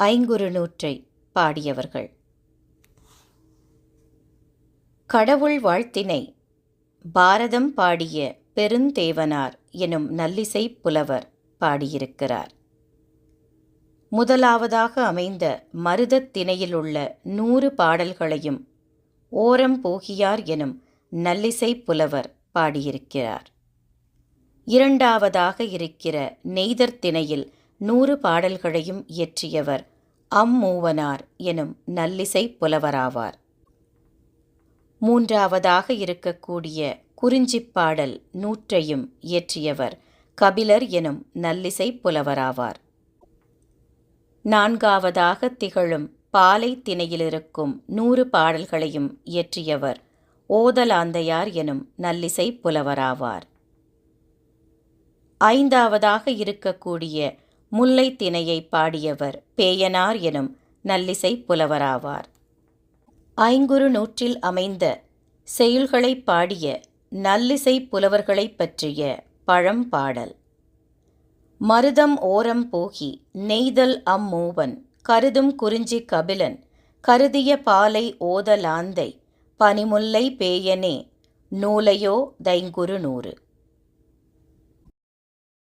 ஐங்குறு நூற்றை பாடியவர்கள். கடவுள் வாழ்த்தினை பாரதம் பாடிய பெருந்தேவனார் எனும் நல்லிசை புலவர் பாடியிருக்கிறார். முதலாவதாக அமைந்த மருதத் திணையிலுள்ள நூறு பாடல்களையும் ஓரம் போகியார் எனும் நல்லிசை புலவர் பாடியிருக்கிறார். இரண்டாவதாக இருக்கிற நெய்தர் திணையில் நூறு பாடல்களையும் இயற்றியவர் அம்மூவனார் எனும் நல்லிசை புலவராவார். மூன்றாவதாக இருக்கக்கூடிய குறிஞ்சிப்பாடல் நூற்றையும் இயற்றியவர் கபிலர் எனும் நல்லிசை புலவராவார். நான்காவதாக திகழும் பாலை திணையிலிருக்கும் நூறு பாடல்களையும் இயற்றியவர் ஓதலாந்தையார் எனும் நல்லிசை புலவராவார். ஐந்தாவதாக இருக்கக்கூடிய முல்லைத்திணையை பாடியவர் பேயனார் எனும் நல்லிசை புலவராவார். ஐங்குறு நூற்றில் அமைந்த செயல்களை பாடிய நல்லிசை புலவர்களைப் பற்றிய பழம்பாடல் மருதம் ஓரம் போகி நெய்தல் அம்மூவன் கருதும் குறிஞ்சி கபிலன் கருதிய பாலை ஓதலாந்தை பனிமுல்லை பேயனே நூலையோ தைங்குறு நூறு.